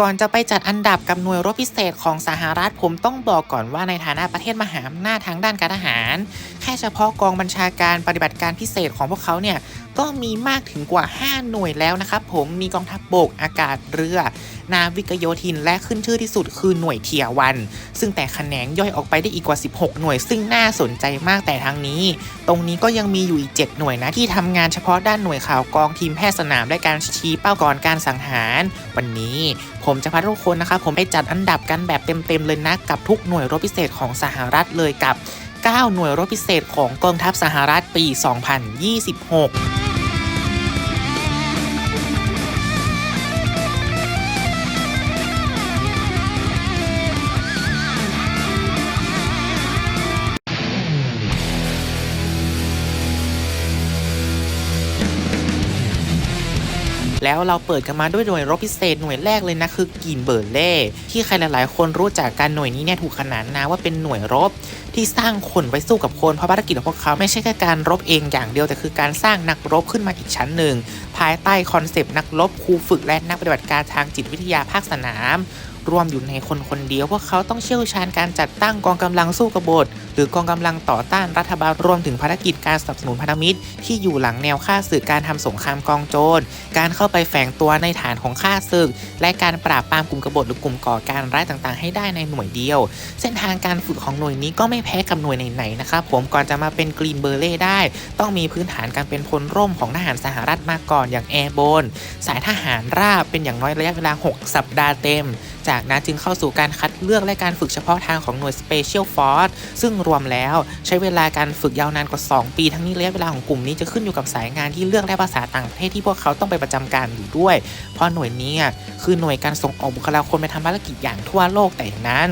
ก่อนจะไปจัดอันดับกับหน่วยรบพิเศษของสหรัฐผมต้องบอกก่อนว่าในฐานะประเทศมหาอำนาจทางด้านการทหาร แค่เฉพาะกองบัญชาการปฏิบัติการพิเศษของพวกเขาเนี่ยก็มีมากถึงกว่า 5 หน่วยแล้วนะครับผมมีกองทัพบบกอากาศเรือ นาวิกโยธินและขึ้นชื่อที่สุดคือหน่วยเทียวัน ซึ่งแต่แขนงย่อยออกไปได้อีกกว่า 16 หน่วย ซึ่งน่าสนใจมากแต่ทางนี้ ตรงนี้ก็ยังมีอยู่อีก 7 หน่วยนะที่ทำงานเฉพาะด้านหน่วยข่าวกองทีมแพทย์สนามและการชี้เป้าก่อนการสังหาร วันนี้ ผมจะพาทุกคนนะครับผมไปจัดอันดับกันแบบเต็มๆเลยนะกับทุกหน่วยรบพิเศษของสหรัฐเลยกับ 9 หน่วยรบพิเศษของกองทัพสหรัฐปี 2026 แล้วเราเปิดกันมาด้วยหน่วยรบพิเศษหน่วยแรกเลยนะคือกีนเบอร์เล่ที่ใครหลาย ๆ คนรู้จักการหน่วยนี้เนี่ยถูกขนานนามว่าเป็นหน่วยรบที่สร้างคนไว้สู้กับคนเพราะภารกิจของพวกเขาไม่ใช่แค่การรบเองอย่างเดียวแต่คือการสร้างนักรบขึ้นมาอีกชั้นหนึ่ง ภายใต้คอนเซปต์นักรบครูฝึกและนักปฏิบัติการทางจิตวิทยาภาคสนาม รวมอยู่ในคนคนเดียวพวกเขาต้องเชี่ยวชาญการจัดตั้งกองกำลังสู้กบฏหรือกองกำลังต่อต้านรัฐบาลรวมถึงภารกิจการสนับสนุนพันธมิตร ที่อยู่หลังแนวฆ่าศึกการทำสงครามกองโจร การเข้าไปแฝงตัวในฐานของฆ่าศึก และการปราบปรามกลุ่มกบฏหรือกลุ่มก่อการร้ายต่างๆ ให้ได้ในหน่วยเดียว เส้นทางการฝึกของหน่วยนี้ก็ไม่แพ้กับหน่วยไหนๆนะครับผมก่อนจะมาเป็นกรีนเบอร์เล่ได้ ต้องมีพื้นฐานการเป็นพลร่มของทหารสหรัฐมาก่อนอย่างแอร์โบนสายทหารราบเป็นอย่างน้อยระยะเวลา 6 สัปดาห์เต็ม จากนั้นจึงเข้าสู่การคัดเลือกและการฝึกเฉพาะทางของหน่วย Special Force ซึ่งรวมแล้ว ใช้เวลาการฝึกยาวนานกว่า 2 ปี ทั้งนี้ระยะเวลาของกลุ่มนี้จะขึ้นอยู่กับสายงานที่เลือกและภาษาต่างประเทศที่พวกเขาต้องไปประจำการอยู่ด้วย เพราะหน่วยนี้คือหน่วยการส่งออกบุคลากรไปทำภารกิจอย่างทั่วโลกแต่อย่างนั้น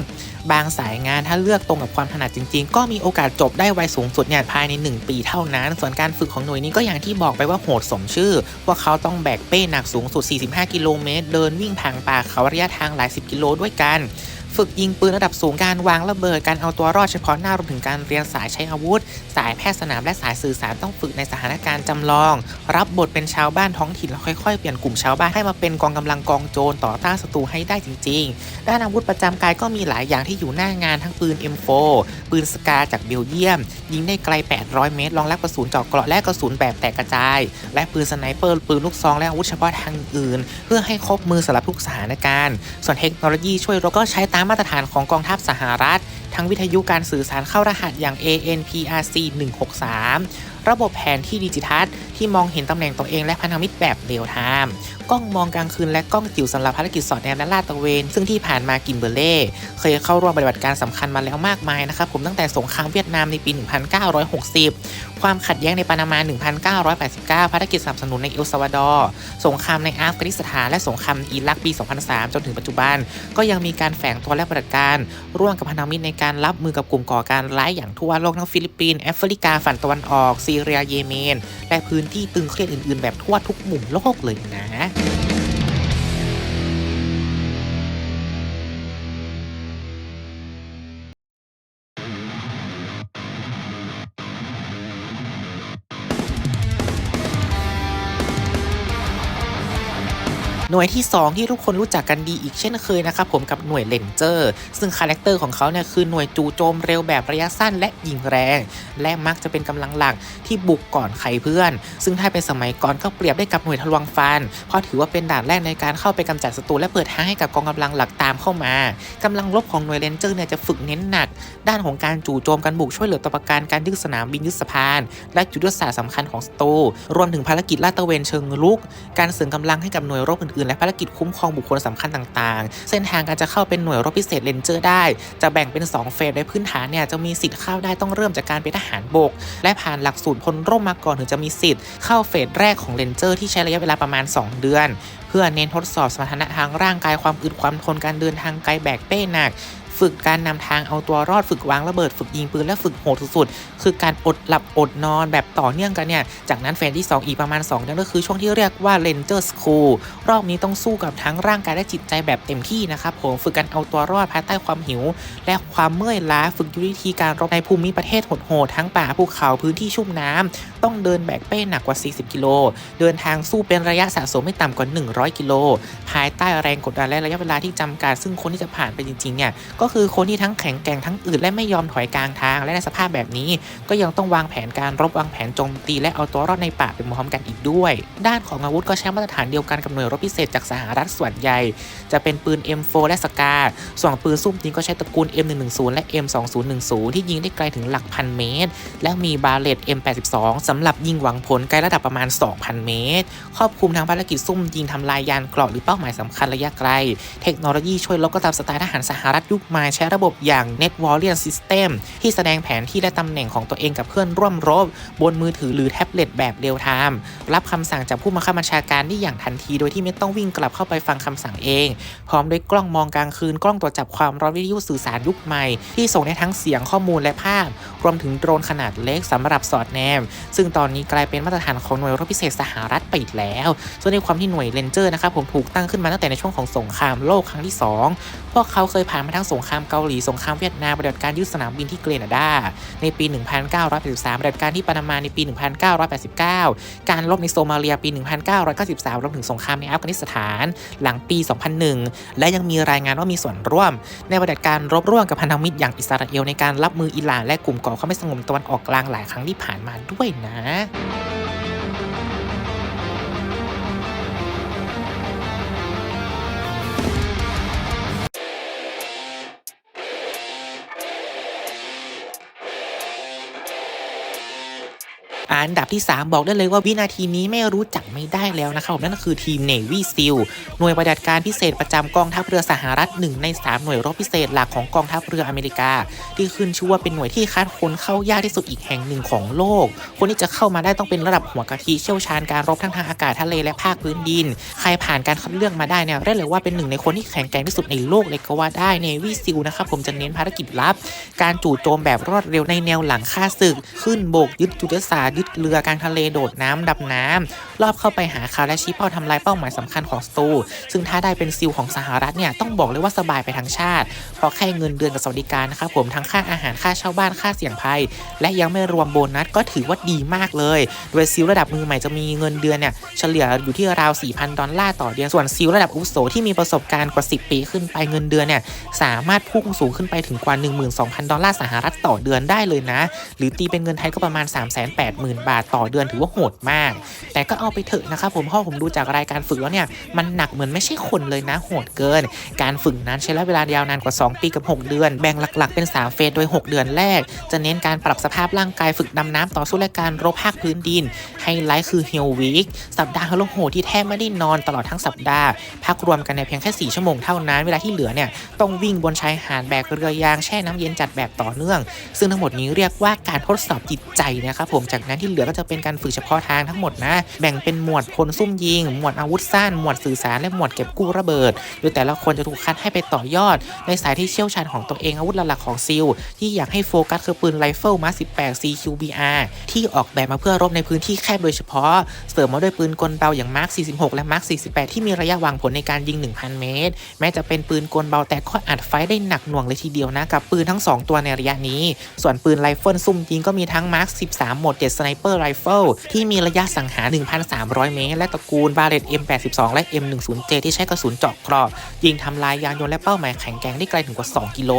บางสายงานถ้าเลือกตรงกับความถนัดจริง ๆ ก็มีโอกาสจบได้ไวสูงสุดเนี่ยภายใน 1 ปีเท่านั้น ส่วนการฝึกของหน่วยนี้ก็อย่างที่บอกไปว่าโหดสมชื่อ พวกเขาต้องแบกเป้หนักสูงสุด 45 กิโลเมตร เดินวิ่งทางป่าเขาระยะทางหลาย 10 กิโลด้วยกัน ฝึกยิงปืนระดับสูงการวางระเบิดการเอาตัวรอดเฉพาะหน้ารวมถึงการเรียนสายใช้อาวุธ สายแพทย์สนามและสายสื่อสารต้องฝึกในสถานการณ์จำลอง รับบทเป็นชาวบ้านท้องถิ่นแล้วค่อยๆ เปลี่ยนกลุ่มชาวบ้านให้มาเป็นกองกำลังกองโจรต่อต้านศัตรูให้ได้จริง ๆ ด้านอาวุธประจำกายก็มีหลายอย่างที่อยู่หน้างานทั้งปืน M4 ปืนสกาจากเบลเยียม ยิงได้ไกล 800 เมตรรองรับกระสุนเจาะเกราะและกระสุนแบบแตกกระจาย และปืนสไนเปอร์ปืนลูกซองและอาวุธเฉพาะทางอื่น เพื่อให้ครบมือสำหรับทุกสถานการณ์ ส่วนเทคโนโลยีช่วยเรบก็ใช้ตามมาตรฐานของกองทัพสหรัฐ ทั้งวิทยุการสื่อสารเข้ารหัสอย่าง ANPRC 163 ระบบแผนที่ดิจิทัลที่มองเห็นตำแหน่งตัวเองและพันธมิตรแบบเรียลไทม์กล้องมองกลางคืนและกล้องจิ๋วสำหรับภารกิจสอดแนมและลาดตระเวน ซึ่งที่ผ่านมากินเบอร์เล่ เคยเข้าร่วมปฏิบัติการสำคัญมาแล้วมากมายนะครับผมตั้งแต่สงครามเวียดนามในปี 1960 ความขัดแย้งในปานามา 1989 ภารกิจสนับสนุนในเอลซาวาดอร์ สงครามในอัฟกานิสถาน และสงครามอิรักปี 2003 จนถึงปัจจุบัน ก็ยังมีการแฝงตัวและปฏิบัติการ ร่วมกับพันธมิตรในการรับมือกับกลุ่มก่อการร้ายอย่างทั่วโลกทั้งฟิลิปปินส์แอฟริกาฝั่งตะวันออก ซีเรียเยเมน และพื้นที่ตึงเครียดอื่น ๆ แบบทั่วทุกมุมโลกเลยนะ หน่วยที่ 2 ที่ทุกคนรู้จักกันดีอีกเช่นเคยนะครับผมกับหน่วยเลนเจอร์ ซึ่งคาแรคเตอร์ของเขาเนี่ยคือหน่วยจู่โจมเร็วแบบระยะสั้นและยิงแรง และมักจะเป็นกำลังหลักที่บุกก่อนใครเพื่อน ซึ่งถ้าเป็นสมัยก่อนก็เปรียบได้กับหน่วยทะลวงฟัน เพราะถือว่าเป็นด่านแรกในการเข้าไปกำจัดศัตรูและเปิดทางให้กับกองกำลังหลักตามเข้ามากำลังรบของหน่วยเลนเจอร์เนี่ยจะฝึกเน้นหนัก ด้านของการจู่โจมการบุกช่วยเหลือตัวประกันการยึดสนามบินยึดสะพาน และจุดยุทธศาสตร์สำคัญของศัตรูรวมถึงภารกิจลาดตระเวนเชิงรุก การเสริมกำลังให้กับหน่วยรบอื่นๆและภารกิจคุ้มครองบุคคลสำคัญต่างๆ เส้นทางการจะเข้าเป็นหน่วยรบพิเศษเลนเจอร์ได้ จะแบ่งเป็น 2 เฟสในพื้นฐานเนี่ยจะมีสิทธิ์เข้าได้ต้องเริ่มจากการเป็นทหารบก และผ่านหลักสูตรพลร่มมาก่อนถึงจะมีสิทธิ์เข้าเฟสแรกของเลนเจอร์ที่ใช้ระยะเวลาประมาณ 2 เดือน เพื่อเน้นทดสอบสมรรถนะทางร่างกายความอึดความทนการเดินทางไกลแบกเป้หนัก ฝึกการนำทางเอาตัวรอดฝึกวางระเบิดฝึกยิงปืนและฝึกโหดสุดๆคือการอดหลับอดนอนแบบต่อเนื่องกันเนี่ยจากนั้นแฟนที่ 2 อีกประมาณ2เดือนก็คือช่วงที่เรียกว่า Ranger School รอบนี้ต้องสู้กับทั้งร่างกายและจิตใจแบบเต็มที่นะครับผมฝึกการเอาตัวรอดภายใต้ความหิว และความเมื่อยล้าฝึกยุทธวิธีการรบในภูมิประเทศโหดๆทั้งป่าภูเขาพื้นที่ชุ่มน้ำต้องเดินแบกเป้หนักกว่า 40 กิโลเดินทางสู้เป็นระยะสะสมไม่ต่ำกว่า 100 กิโลภายใต้แรงกดดันและระยะเวลาที่จำกัดซึ่งคนที่จะผ่านไปจริงๆเนี่ยก็คือคนที่ทั้งแข็งแกร่งทั้งอึดและไม่ยอมถอยกลางทาง และในสภาพแบบนี้ ก็ยังต้องวางแผนการรบวางแผนโจมตีและเอาตัวรอดในป่าเป็นพร้อมกันอีกด้วย ด้านของอาวุธก็ใช้มาตรฐานเดียวกันกับหน่วยรบพิเศษจากสหรัฐส่วนใหญ่ จะเป็นปืน M4 และสกาส่วนปืนซุ่มยิงก็ใช้ตระกูล M110 และ M2010 ที่ยิงได้ไกลถึงหลักพันเมตร และมีบาเลต M82 สำหรับยิงหวังผลไกลระดับประมาณ 2,000 เมตร ครอบคลุมทั้งภารกิจซุ่มยิงทำลายยานเกราะหรือเป้าหมายสำคัญระยะไกล เทคโนโลยีช่วยลบก็ตามสไตล์ทหารสหรัฐยุคใหม่ใช้ระบบอย่าง Net Warrior System ที่แสดงแผนที่และตำแหน่งของตัวเองกับเพื่อนร่วมรบบนมือถือหรือแท็บเล็ตแบบเรียลไทม์รับคำสั่งจากผู้บังคับบัญชาการได้อย่างทันทีโดยที่ไม่ต้องวิ่งกลับเข้าไปฟังคำสั่งเอง พร้อมด้วยกล้องมองกลางคืนกล้องตรวจจับความร้อนวิทยุสื่อสารยุคใหม่ ที่ส่งได้ทั้งเสียงข้อมูลและภาพ รวมถึงโดรนขนาดเล็กสำหรับสอดแนม ซึ่งตอนนี้กลายเป็นมาตรฐานของหน่วยรบพิเศษสหรัฐไปอีกแล้ว ส่วนในความที่หน่วยเลนเจอร์นะครับผมถูกตั้งขึ้นมาตั้งแต่ในช่วงของสงครามโลกครั้งที่ 2 พวกเขาเคยผ่านมาทั้งสงครามเกาหลีสงครามเวียดนามปฏิบัติการยึดสนามบินที่เกรนาดา ในปี 1983ปฏิบัติการที่ปานามาในปี 1989 การรบในโซมาเลียปี 1993รวมถึงสงครามในอัฟกานิสถาน หลังปี 2001 และยังมีรายงานว่ามีส่วนร่วม ในปฏิบัติการรบร่วมกับพันธมิตรอย่างอิสราเอลในการรับมืออิหร่านและกลุ่มก่อความไม่สงบตะวันออกกลางหลายครั้งที่ผ่านมาด้วยนะ อันดับที่ 3 บอกได้เลยว่าวินาทีนี้ไม่รู้จักไม่ได้แล้วนะครับผมนั่นก็คือทีม Navy SEAL หน่วยปฏิบัติการพิเศษประจำกองทัพเรือสหรัฐหนึ่งใน 3 หน่วยรบพิเศษหลักของกองทัพเรืออเมริกา ที่ขึ้นชื่อว่าเป็นหน่วยที่คัดคนเข้ายากที่สุดอีกแห่งหนึ่งของโลก คนที่จะเข้ามาได้ต้องเป็นระดับหัวกะทิเชี่ยวชาญการรบทั้งทางอากาศทะเลและภาคพื้นดิน ใครผ่านการคัดเลือกมาได้เนี่ยได้เลยว่าเป็นหนึ่งในคนที่แข็งแกร่งที่สุดในโลกเลยก็ว่าได้ Navy SEAL นะครับผมจะเน้นภารกิจลับ การจู่โจมแบบรวดเร็วในแนวหลังฆ่าศึก ขึ้นบกยึดยุทธศาสตร์ยึดเรือ กลางทะเลโดดน้ำดำน้ำรอบเข้าไปหาข่าวและชี้เป้าทำลายเป้าหมายสำคัญของสตูซึ่งถ้าได้เป็นซิลของสหรัฐเนี่ยต้องบอกเลยว่าสบายไปทั้งชาติ เพราะแค่เงินเดือนกับสวัสดิการนะครับผมทั้งค่าอาหารค่าเช่าบ้านค่าเสี่ยงภัย และยังไม่รวมโบนัสก็ถือว่าดีมากเลย โดยซิลระดับมือใหม่จะมีเงินเดือนเนี่ยเฉลี่ยอยู่ที่ราว 4,000 ดอลลาร์ต่อเดือนส่วนซิลระดับอุโสที่มีประสบการณ์กว่า 10 ปีขึ้นไปเงินเดือนเนี่ยสามารถพุ่งสูงขึ้นไปถึงกว่า 12,000 ดอลลาร์สหรัฐต่อเดือนได้เลยนะ หรือตีเป็นเงินไทยก็ประมาณ380,000 บาทต่อเดือนถือว่าโหดมาก แต่ก็เอาไปเถอะนะครับผมพราะผมดูจากรายการฝึกแล้วเนี่ยมันหนักเหมือนไม่ใช่คนเลยนะโหดเกิน การฝึกนั้นใช้ระยะเวลายาวนานกว่า 2 ปีกับ 6 เดือน แบ่งหลักๆเป็น 3 เฟสโดย 6 เดือนแรก จะเน้นการปรับสภาพร่างกายฝึกดำน้ำต่อสู้และการรบภาคพื้นดินไฮไลท์คือเฮลวีคสัปดาห์ฮาโลโหดที่แทบไม่ได้นอนตลอดทั้งสัปดาห์พักรวมกันในเพียงแค่ 4 ชั่วโมงเท่านั้นเวลาที่เหลือเนี่ยต้องวิ่งบนชายหาดแบกเรือยางแช่น้ำเย็นจัดแบบต่อเนื่อง ซึ่งทั้งหมดนี้เรียกว่าการทดสอบจิตใจนะครับผมจากนั้นที่เหลือก็จะเป็นการฝึกเฉพาะทางทั้งหมดนะ แบ่งเป็นหมวดพลซุ่มยิง หมวดอาวุธสั้นหมวดสื่อสารและหมวดเก็บกู้ระเบิด โดยแต่ละคนจะถูกคัดให้ไปต่อยอด ในสายที่เชี่ยวชาญของตัวเองอาวุธหลักๆของซิลที่อยากให้โฟกัสคือปืนไรเฟิลมา18 CQBR ที่ออกแบบมาเพื่อรบในพื้นที่แคบโดยเฉพาะ เสริมมาด้วยปืนกลเบาอย่างมาร์ค46 และมาร์ค48 ที่มีระยะวางผลในการยิง 1,000 เมตร แม้จะเป็นปืนกลเบาแต่ก็อัดไฟได้หนักหน่วงเลยทีเดียวนะกับปืนทั้ง 2 ตัวในระยะนี้ ส่วนปืนไรเฟิลซุ่มยิงก็มีทั้งมาร์ค13 หมด7สไนเปอร์ไรเฟิลที่มีระยะสังหาร 1,300 เมตร และตระกูลบาเลต M82 และ M10J ที่ใช้กระสุนเจาะเกรอบ ยิงทำลายยานยนต์และเป้าหมายแข็งแกร่งได้ไกลถึงกว่า 2 กิโล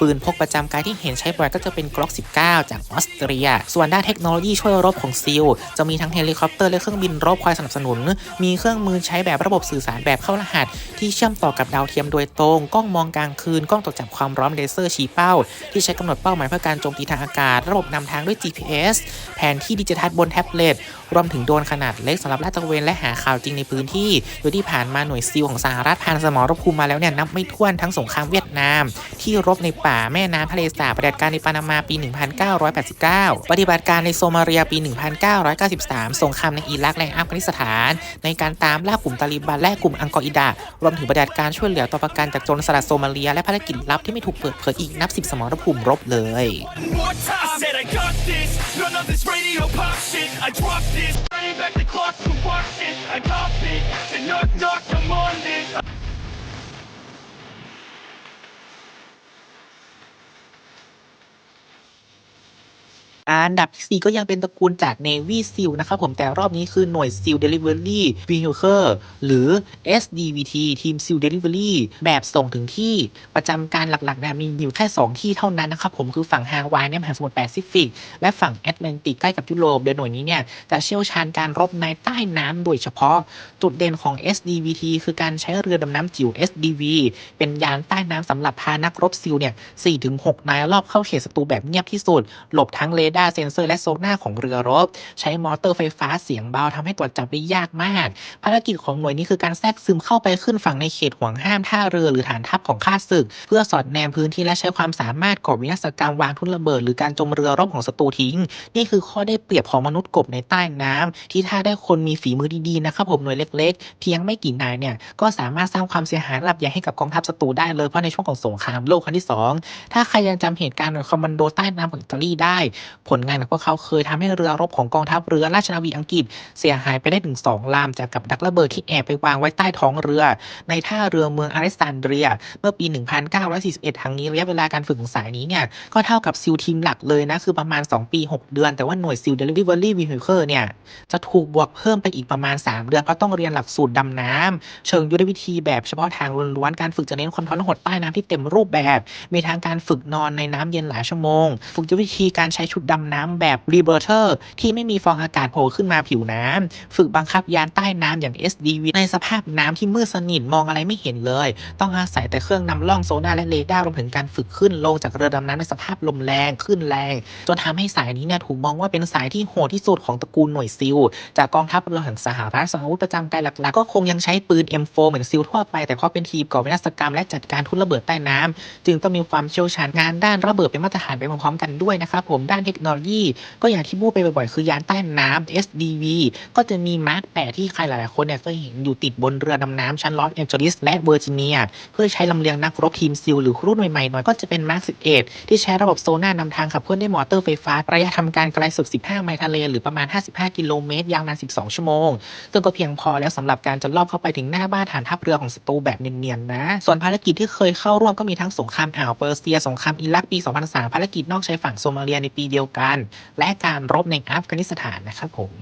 ปืนพกประจำกายที่เห็นใช้บ่อยก็จะเป็นกล็อก19 จากออสเตรีย ส่วนด้านเทคโนโลยีช่วยรบของซิลจะมีทั้งเฮลิคอปเตอร์และเครื่องบินรบคอยสนับสนุน มีเครื่องมือใช้แบบระบบสื่อสารแบบเข้ารหัส ที่เชื่อมต่อกับดาวเทียมโดยตรง กล้องมองกลางคืน กล้องตรวจจับความร้อนเลเซอร์ชี้เป้า ที่ใช้กำหนดเป้าหมายเพื่อการโจมตีทางอากาศ ระบบนำทางด้วย GPS แผนที่ดิจิทัลบนแท็บเล็ต รวมถึงโดรนขนาดเล็กสำหรับลาดตระเวนและหาข่าวจริงในพื้นที่ โดยที่ผ่านมาหน่วยซิลของสหรัฐผ่านสมรภูมิมาแล้วเนี่ยนับไม่ถ้วนทั้งสงครามเวียดนาม ที่รบในป่าแม่น้ำทะเลสาบปฏิบัติการในปานามาปี 1989 ปฏิบัติการในโซมาเลียปี 1993 สงครามในอิรักและอัฟกานิสถาน ในการตามล่ากลุ่มตาลิบันและกลุ่มอังกอร์อิดะรวมถึงปฏิบัติการช่วยเหลือตัวประกันจากโจรสลัดโซมาเลียและภารกิจลับที่ไม่ถูกเปิดเผยอีกนับสิบสมรภูมิรบเลย I'm back the clock to watch it. I cop it. To knock knock I'm on this. อันดับที่ 4 ก็ยังเป็นตระกูลจาก Navy SEAL นะครับผมแต่รอบนี้คือหน่วย SEAL Delivery Vehicle หรือ SDVT ทีม SEAL Delivery แบบส่งถึงที่ประจำการหลักๆนะมีอยู่แค่ 2 ที่เท่านั้นนะครับผมคือฝั่งฮาวายในมหาสมุทรแปซิฟิก และฝั่งแอตแลนติกใกล้กับยุโรปโดยหน่วยนี้เนี่ยจะเชี่ยวชาญการรบในใต้น้ำโดยเฉพาะจุดเด่นของ SDVT คือการใช้เรือดำน้ำจิ๋ว SDV เป็นยานใต้น้ำสำหรับพานักรบซิลเนี่ย4-6นายรอบเข้าเขตศัตรูแบบเงียบที่สุด หลบทั้งเรดาร์เซนเซอร์และโซน่าของเรือรบ ใช้มอเตอร์ไฟฟ้าเสียงเบาทำให้ตรวจจับได้ยากมาก ภารกิจของหน่วยนี้คือการแทรกซึมเข้าไปขึ้นฝั่งในเขตห่วงห้ามท่าเรือหรือฐานทัพของข้าศึก เพื่อสอดแนมพื้นที่และใช้ความสามารถก่อวินาศกรรมวางทุ่นระเบิดหรือการจมเรือรบของศัตรูทิ้ง นี่คือข้อได้เปรียบของมนุษย์กบในใต้น้ำที่ถ้าได้คนมีฝีมือดีๆนะครับผมหน่วยเล็กๆ เพียงไม่กี่นายเนี่ยก็สามารถสร้างความเสียหายระดับใหญ่ให้กับกองทัพศัตรูได้เลยเพราะในช่วงของสงครามโลกครั้งที่สองถ้าใครยังจำเหตุการณ์คอมมานโดใต้น้ำของอิตาลีได้ผลงานของพวกเขาเคยทำให้เรือรบของกองทัพเรือราชนาวีอังกฤษ เสียหายไปได้ถึง2ลำจากกับดักระเบิดที่แอบไปวางไว้ใต้ท้องเรือ ในท่าเรือเมืองอเล็กซานเดรีย เมื่อปี 1941 ทั้งนี้ระยะเวลาการฝึกสายนี้เนี่ยก็เท่ากับซิลทีมหลักเลยนะ คือประมาณ 2 ปี 6 เดือน แต่ว่าหน่วยซิลเดลิเวอรี่วีฮิเ e เนี่ยจะถูกบวกเพิ่มไปอีกประมาณ 3 เดือนเพราะต้องเรียนหลักสูตรดำน้ำเชิงยุทธวิธีแบบเฉพาะทางล้วนๆการฝึกจะเน้นความท้อนหดใต้น้ำที่เต็มรูปแบบ มีทางการฝึกนอนในน้ำเย็นหลายชั่วโมง ฝึกยุทธวิธีการใช้ชุดดำน้ำแบบรีเบอร์เตอร์ที่ไม่มีฟองอากาศโผล่ขึ้นมาผิวน้ำ ฝึกบังคับยานใต้น้ำอย่าง SDV ในสภาพน้ำที่มืดสนิทมองอะไรไม่เห็นเลย ต้องอาศัยแต่เครื่องนำล่องโซน่าและเรดาร์รวมถึงการฝึกขึ้นลงจากเรือดำน้ำในสภาพลมแรงขึ้นแรง จนทำให้สายนี้เนี่ยถูกมองว่าเป็นสายที่โหดที่สุดของตระกูลหน่วยซิล จากกองทัพเรือแห่งสหรัฐส่วนอาวุธประจำกายหลักๆ ก็คงยังใช้ปืน M4 เหมือนซิลทั่วไป แต่เพราะเป็นทีมก่อวินาศกรรมและจัดการทุนระเบิดใต้น้ำจึงต้องมีความเชี่ยวชาญงานด้านระเบิดเป็นมาตรฐานไปพร้อมๆกันด้วยนะครับผมด้านเทคโนโลยี ก็อย่างที่พูดไปบ่อยๆ คือยานใต้น้ำ SDV ก็จะมีมาร์กแปดที่ใครหลายๆคนเนี่ยเคยเห็นอยู่ติดบนเรือดำน้ำชั้นลอสแอนเจลิสและเวอร์จิเนีย เพื่อใช้ลำเลียงนักรบทีมซิลหรือรุ่นใหม่ๆหน่อยก็จะเป็นมาร์ก11ที่ใช้ระบบโซน่านำทางขับเคลื่อนด้วยมอเตอร์ไฟฟ้า ระยะทำการไกลสุด 15 ไมล์ทะเล หรือประมาณ 55 กิโลเมตร ยาวนาน 12 ชั่วโมง ซึ่งก็เพียงพอแล้วสำหรับการจะลอบเข้าไปถึงหน้าบ้านฐานทัพเรือของศัตรูแบบเนียนๆนะ ส่วนภารกิจที่เคยเข้าร่วมก็มีทั้งสงครามอ่าวเปอร์เซีย สงครามอิรักปี 2003 ภารกิจนอกชายฝั่งโซมาเลียในปีเดียวกัน และการรบในอัฟกานิสถานนะครับผม